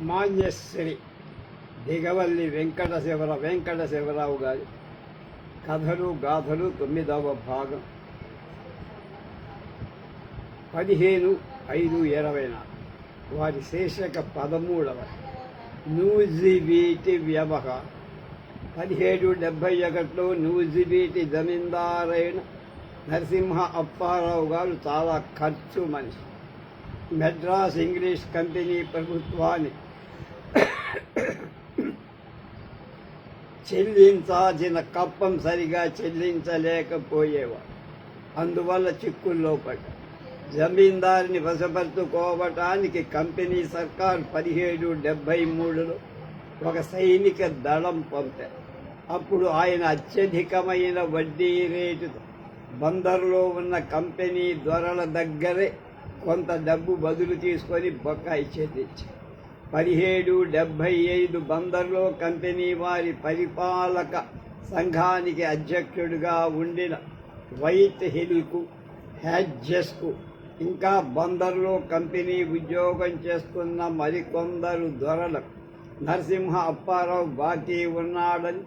మాన్యశ్రీ దిగవల్లి వెంకట శివర వెంకట శివరావు గారి కథలు గాథలు తొమ్మిదవ భాగం. పదిహేను ఐదు ఇరవై నాలుగు. వారి శీర్షిక పదమూడవ. న్యూజిబీటి వ్యవహ. పదిహేడు డెబ్భై ఒకటిలో న్యూజిబీటి జమీందారైన నరసింహ అప్పారావు గారు చాలా ఖర్చు మనిషి. మెడ్రాస్ ఇంగ్లీష్ కంపెనీ ప్రభుత్వాన్ని చెల్లించాల్సిన కప్పం సరిగా చెల్లించలేకపోయేవాడు. అందువల్ల చిక్కుల్లో పడ్డాడు జమీందారిని వశపరుచుకోవటానికి కంపెనీ సర్కార్ పదిహేడు డెబ్బై మూడులో ఒక సైనిక దళం పంపారు. అప్పుడు ఆయన అత్యధికమైన వడ్డీ రేటుతో బందర్లో ఉన్న కంపెనీ దొరల దగ్గరే కొంత డబ్బు బదులు తీసుకొని బకాయి చెల్లించారు. పదిహేడు డెబ్భై ఐదు బందర్లో కంపెనీ వారి పరిపాలక సంఘానికి అధ్యక్షుడిగా ఉండిన వైట్ హిల్కు హ్యాడ్జెస్కు ఇంకా బందర్లో కంపెనీ ఉద్యోగం చేస్తున్న మరికొందరు దొరలకు నరసింహ అప్పారావు బాకీ ఉన్నాడని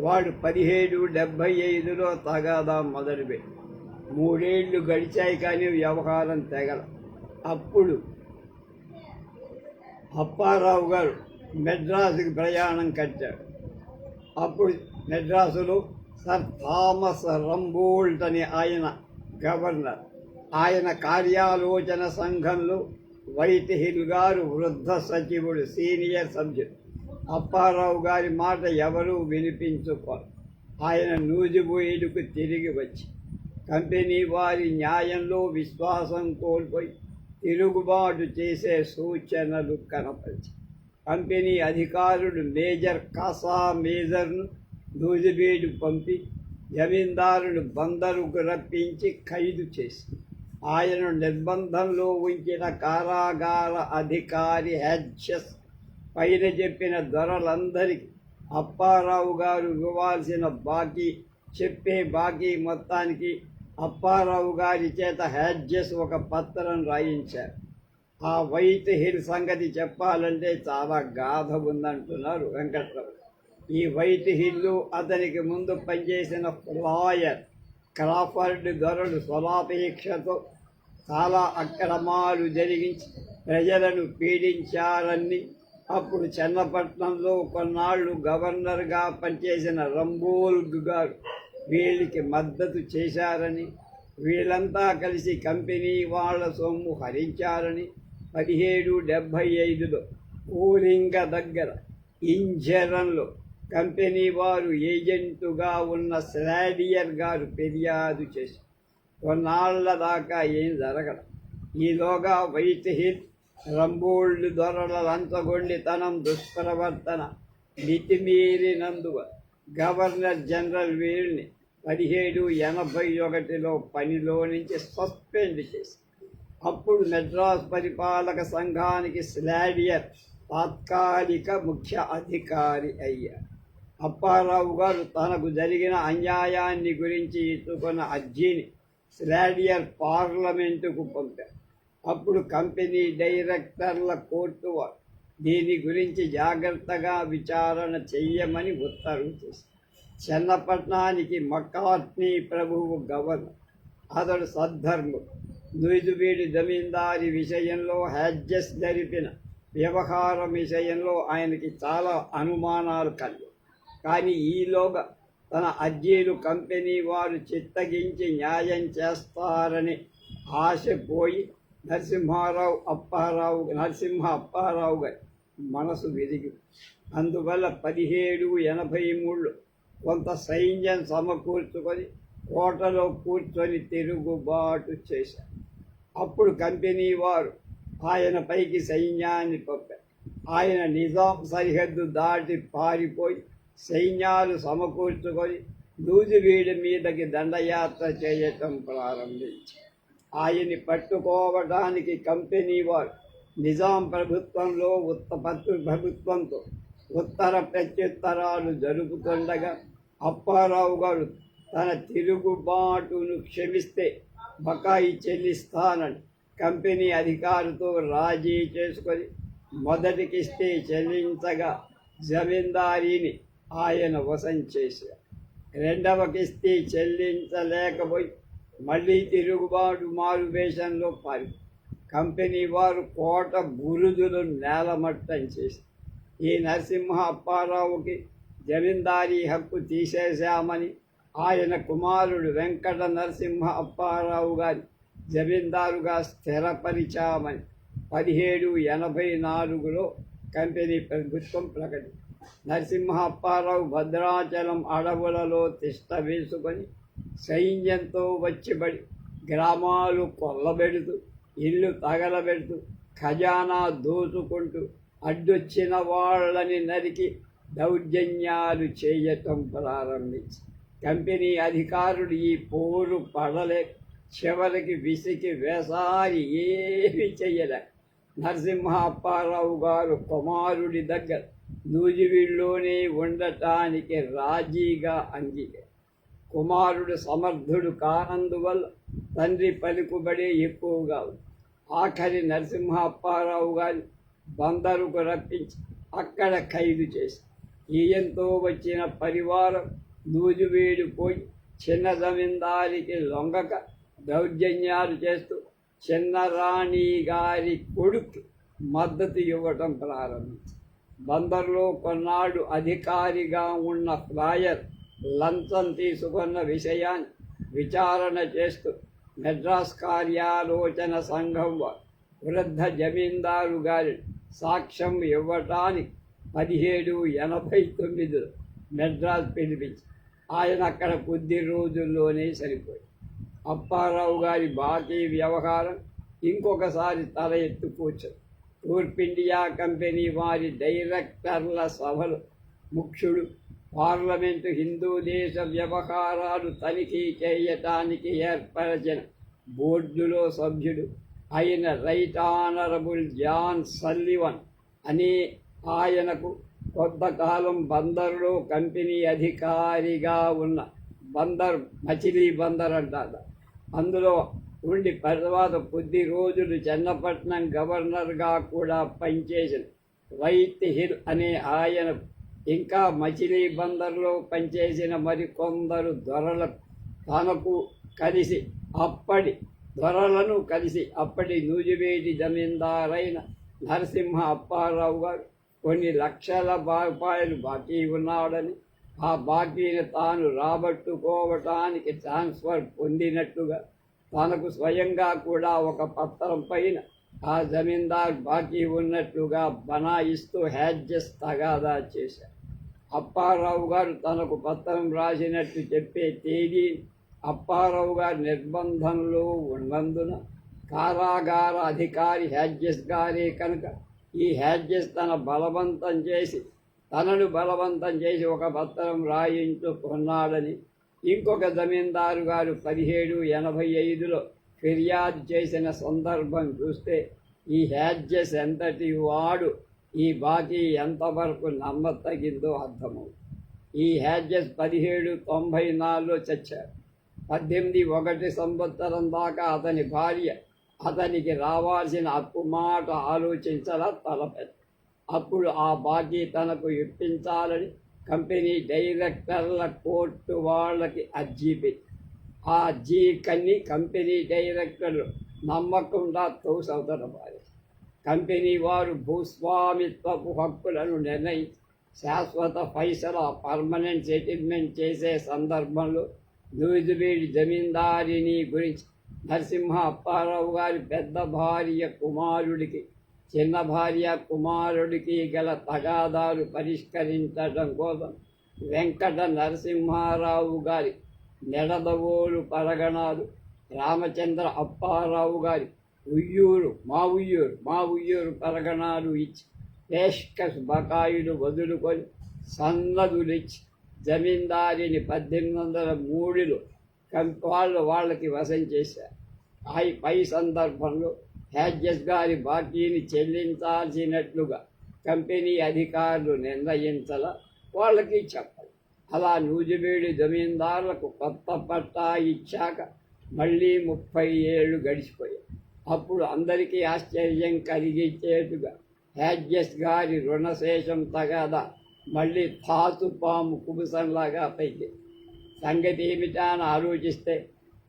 వాడు పదిహేడు డెబ్భై ఐదులో తగాదా మొదలుపెట్టి మూడేళ్ళు గడిచాయి కానీ వ్యవహారం తెగల. అప్పుడు అప్పారావు గారు మెడ్రాసుకి ప్రయాణం కట్టాడు అప్పుడు మెడ్రాసులో సర్ థామస్ రంబోల్ట్ అని ఆయన గవర్నర్. ఆయన కార్యాలోచన సంఘంలో వైట్ హిల్ గారు వృద్ధ సచివుడు సీనియర్ సభ్యుడు అప్పారావు గారి మాట ఎవరూ వినిపించుకోరు ఆయన నూజిబోయేడుకు తిరిగి వచ్చి కంపెనీ వారి న్యాయంలో విశ్వాసం కోల్పోయి తిరుగుబాటు చేసే సూచనలు కనపరిచి కంపెనీ అధికారుడు మేజర్ కాసా మేజర్ను నూజిబీడు పంపి జమీందారుడు బందరుకు రప్పించి ఖైదు చేసి ఆయన నిర్బంధంలో ఉంచిన కారాగార అధికారి హెచ్ఎస్ పైన చెప్పిన దొరలందరికీ అప్పారావు గారు ఇవ్వాల్సిన బాకీ చెప్పే బాకీ మొత్తానికి అప్పారావు గారి చేత హ్యాడ్జెస్ ఒక పత్రం రాయించారు. ఆ వైట్ హిల్ సంగతి చెప్పాలంటే చాలా గాథ ఉందంటున్నారు వెంకట్రావు. ఈ వైట్ హిల్లు అతనికి ముందు పనిచేసిన లాయర్ క్రాఫర్డ్ దొరలు స్వలాపేక్షతో చాలా అక్రమాలు జరిగించి ప్రజలను పీడించారని అప్పుడు చెన్నపట్నంలో కొన్నాళ్ళు గవర్నర్గా పనిచేసిన రంబోల్గ్ గారు వీళ్ళకి మద్దతు చేశారని వీళ్ళంతా కలిసి కంపెనీ వాళ్ళ సొమ్ము హరించారని పదిహేడు డెబ్భై ఐదులో ఊరింగ దగ్గర ఇంజరంలో కంపెనీ వారు ఏజెంటుగా ఉన్న స్లాడియర్ గారు ఫిర్యాదు చేసి కొన్నాళ్ళ దాకా ఏం జరగదు ఈలోగా వైట్ హిల్ రంబోళ్ళు దొరల లంచగొండితనం దుష్ప్రవర్తన మితిమీరినందువ గవర్నర్ జనరల్ వీళ్ళని పదిహేడు ఎనభై ఒకటిలో పనిలో నుంచి సస్పెండ్ చేసి అప్పుడు మెడ్రాస్ పరిపాలక సంఘానికి స్లాడియర్ తాత్కాలిక ముఖ్య అధికారి అయ్యారు. అప్పారావు గారు తనకు జరిగిన అన్యాయాన్ని గురించి ఇచ్చుకున్న అర్జీని స్లాడియర్ పార్లమెంటుకు పంపారు. అప్పుడు కంపెనీ డైరెక్టర్ల కోర్టు వారు దీని గురించి జాగ్రత్తగా విచారణ చెయ్యమని ఉత్తర్వు చేశారు. చెన్నపట్నానికి మకాట్నీ ప్రభువు గవర్నర్. అతడు సద్ధర్ము నుయిదుబీడి జమీందారి విషయంలో హ్యాడ్జెస్ జరిపిన వ్యవహారం విషయంలో ఆయనకి చాలా అనుమానాలు కలిగాయి. కానీ ఈలోగా తన అర్జీలు కంపెనీ వారు చిత్తగించి న్యాయం చేస్తారని ఆశ పోయి నరసింహారావు అప్పారావు నరసింహ అప్పారావు గారి మనసు విరిగి. అందువల్ల పదిహేడు ఎనభై మూడులో కొంత సైన్యం సమకూర్చుకొని కోటలో కూర్చొని తిరుగుబాటు చేశారు. అప్పుడు కంపెనీ వారు ఆయన పైకి సైన్యాన్ని పంపారు. ఆయన నిజాం సరిహద్దు దాటి పారిపోయి సైన్యాలు సమకూర్చుకొని దూజివీడి మీదకి దండయాత్ర చేయటం ప్రారంభించారు. ఆయన్ని పట్టుకోవడానికి కంపెనీ వారు నిజాం ప్రభుత్వంలో ఉత్తపత్తు ప్రభుత్వంతో ఉత్తర ప్రత్యుత్తరాలు జరుపుతుండగా అప్పారావు గారు తన తిరుగుబాటును క్షమిస్తే బకాయి చెల్లిస్తానని కంపెనీ అధికారితో రాజీ చేసుకొని మొదటి కిస్తీ చెల్లించగా జమీందారీని ఆయన వశం చేశారు. రెండవ కిస్తీ చెల్లించలేకపోయి మళ్ళీ తిరుగుబాటు మారు వేషంలో పారి కంపెనీ వారు కోట బురుదులు నేలమట్టం చేసి ఈ నరసింహ అప్పారావుకి జమీందారీ హక్కు తీసేశామని ఆయన కుమారుడు వెంకట నరసింహ అప్పారావు గారి జమీందారుగా స్థిరపరిచామని పదిహేడు ఎనభై నాలుగులో కంపెనీ ప్రభుత్వం ప్రకటి నరసింహ అప్పారావు భద్రాచలం అడవులలో తిష్ట వేసుకొని సైన్యంతో వచ్చిబడి గ్రామాలు కొల్లబెడుతూ ఇల్లు తగలబెడుతూ ఖజానా దోచుకుంటూ అడ్డొచ్చిన వాళ్ళని నరికి దౌర్జన్యాలు చేయటం ప్రారంభించి. కంపెనీ అధికారులు ఈ పోరు పడలే చివరికి విసికి వేసారి ఏమి చేయలే నరసింహ అప్పారావు గారు కుమారుడి దగ్గర నూజివీడులోనే ఉండటానికి రాజీగా అంగీకరి. కుమారుడు సమర్థుడు కానందువల్ల తండ్రి పలుకుబడే ఎక్కువగా ఉంది. ఆఖరి నరసింహ అప్పారావు గారి బందరుకు రప్పించి అక్కడ ఖైదు చేసి ఈయంతో వచ్చిన పరివారం నూజువీడు పోయి చిన్న జమీందారికి లొంగక దౌర్జన్యాలు చేస్తూ చిన్నరాణి గారి కొడుకు మద్దతు ఇవ్వటం ప్రారంభించి బందర్లో కొన్నాడు అధికారిగా ఉన్న ఫ్లాయర్ లంచం తీసుకున్న విషయాన్ని విచారణ చేస్తూ మెడ్రాస్ కార్యాలోచన సంఘం వృద్ధ జమీందారు గారి సాక్ష్యం ఇవ్వటానికి పదిహేడు ఎనభై తొమ్మిదిలో మెడ్రాస్ పిలిపించి ఆయన అక్కడ కొద్ది రోజుల్లోనే సరిపోయి. అప్పారావు గారి బాకీ వ్యవహారం ఇంకొకసారి తల ఎత్తుకూర్చదు తూర్పిండియా కంపెనీ వారి డైరెక్టర్ల సభలు ముఖ్యుడు పార్లమెంటు హిందూ దేశ వ్యవహారాలు తనిఖీ చేయటానికి ఏర్పరచిన బోర్డులో సభ్యుడు అయిన రైట్ ఆనరబుల్ జాన్ సల్లివన్ అనే ఆయనకు కొంతకాలం బందర్లో కంపెనీ అధికారిగా ఉన్న బందర్ మచిలీ బందర్ అంటారు. అందులో ఉండి తర్వాత కొద్ది రోజులు చెన్నపట్నం గవర్నర్గా కూడా పనిచేసిన వైట్ హిల్ అనే ఆయన ఇంకా మచిలీ బందర్లో పనిచేసిన మరికొందరు దొరలకు తనకు కలిసి అప్పటి ధరలను కలిసి అప్పటి నూజివేటి జమీందారైన నరసింహ అప్పారావు గారు కొన్ని లక్షల రూపాయలు బాకీ ఉన్నాడని ఆ బాకీని తాను రాబట్టుకోవటానికి ట్రాన్స్ఫర్ పొందినట్టుగా తనకు స్వయంగా కూడా ఒక పత్రం పైన ఆ జమీందార్ బాకీ ఉన్నట్లుగా బనాయిస్తూ హ్యాడ్జెస్ తగాదా చేశారు. అప్పారావు గారు తనకు పత్రం రాసినట్టు చెప్పే తేదీ అప్పారావు గారి నిర్బంధంలో ఉన్నందున కారాగార అధికారి హ్యాడ్జెస్ గారే కనుక ఈ హ్యాడ్జెస్ తన బలవంతం చేసి తనను బలవంతం చేసి ఒక పత్రం రాయించుకున్నాడని ఇంకొక జమీందారు గారు పదిహేడు ఎనభై ఐదులో ఫిర్యాదు చేసిన సందర్భం చూస్తే ఈ హ్యాడ్జెస్ ఎంతటి వాడు ఈ బాకీ ఎంతవరకు నమ్మతగిందో అర్థమవుతుంది. ఈ హ్యాడ్జెస్ పదిహేడు తొంభై నాలుగులో చచ్చారు. పద్దెనిమిది ఒకటి సంవత్సరం దాకా అతని భార్య అతనికి రావాల్సిన అప్పు మాట ఆలోచించలా తలపెట్ట అప్పుడు ఆ బాకీ తనకు ఇప్పించాలని కంపెనీ డైరెక్టర్ల కోర్టు వాళ్ళకి అర్జీ పెట్టి ఆ జీ కన్ని కంపెనీ డైరెక్టర్లు నమ్మకుండా తోసవతల వారి. కంపెనీ వారు భూస్వామిత్వపు హక్కులను నిర్ణయించి శాశ్వత ఫైసలా పర్మనెంట్ సెటిల్మెంట్ చేసే సందర్భంలో నూజివీడి జమీందారిని గురించి నరసింహ అప్పారావు గారి పెద్ద భార్య కుమారుడికి చిన్న భార్య కుమారుడికి గల తగాదాలు పరిష్కరించడం కోసం వెంకట నరసింహారావు గారి నెడదవోలు పరగణాలు. రామచంద్ర అప్పారావు గారి ఉయ్యూరు మా ఉయ్యూరు మా ఉయ్యూరు పరగణాలు ఇచ్చి పేష్క బకాయిలు వదులుకొని సన్నదులిచ్చి జమీందారిని పద్దెనిమిది వందల మూడులో కంప వాళ్ళు వాళ్ళకి వశం చేశారు. ఆ పై సందర్భంలో హ్యాడ్జెస్ గారి బాకీని చెల్లించాల్సినట్లుగా కంపెనీ అధికారులు నిర్ణయించాల వాళ్ళకి చెప్పాలి అలా నూజివీడి జమీందారులకు కొత్త పట్టా ఇచ్చాక మళ్ళీ ముప్పై ఏళ్ళు గడిచిపోయాయి. అప్పుడు అందరికీ ఆశ్చర్యం కలిగించేట్టుగా హ్యాజెస్ గారి రుణశేషం తగదా మళ్ళీ ధాతు పాము కుబుసంలాగా పైకి సంగతి ఏమిటా అని ఆలోచిస్తే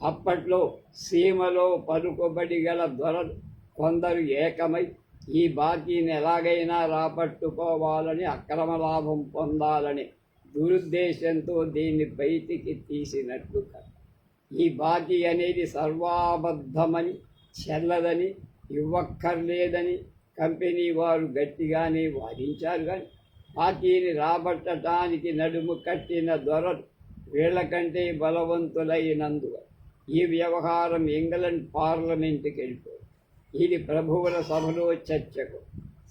అప్పట్లో సీమలో పలుకుబడి గల దొరలు కొందరు ఏకమై ఈ బాకీని ఎలాగైనా రాబట్టుకోవాలని అక్రమ లాభం పొందాలని దురుద్దేశంతో దీన్ని బయటికి తీసినట్లు ఈ బాకీ అనేది సర్వాబద్ధమని చెల్లదని ఇవ్వక్కర్లేదని కంపెనీ వారు గట్టిగానే వాదించారు కానీ బాకీని రాబట్టడానికి నడుము కట్టిన దొర వీళ్ళకంటే బలవంతులైనందు ఈ వ్యవహారం ఇంగ్లండ్ పార్లమెంటుకి వెళ్ళిపోయింది. ఇది ప్రభువుల సభలో చర్చకు.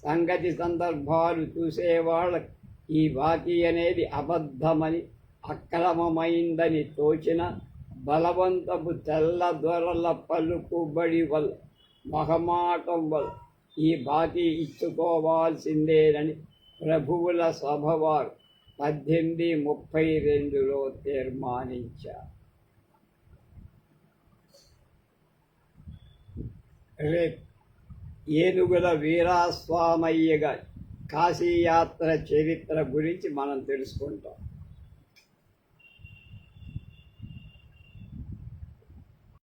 సంగతి సందర్భాలు చూసేవాళ్ళకి ఈ బాకీ అనేది అబద్ధమని అక్రమమైందని తోచిన బలవంతపు తెల్ల దొరల పలుకుబడి వల్ల మొహమాటం వల్ల ఈ బాకీ ఇచ్చుకోవాల్సిందేనని ప్రభువుల సభవారు పద్దెనిమిది ముప్పై రెండులో తీర్మానించారు రే ఏనుగుల వీరాస్వామయ్య గారి కాశీయాత్ర చరిత్ర గురించి మనం తెలుసుకుంటాం.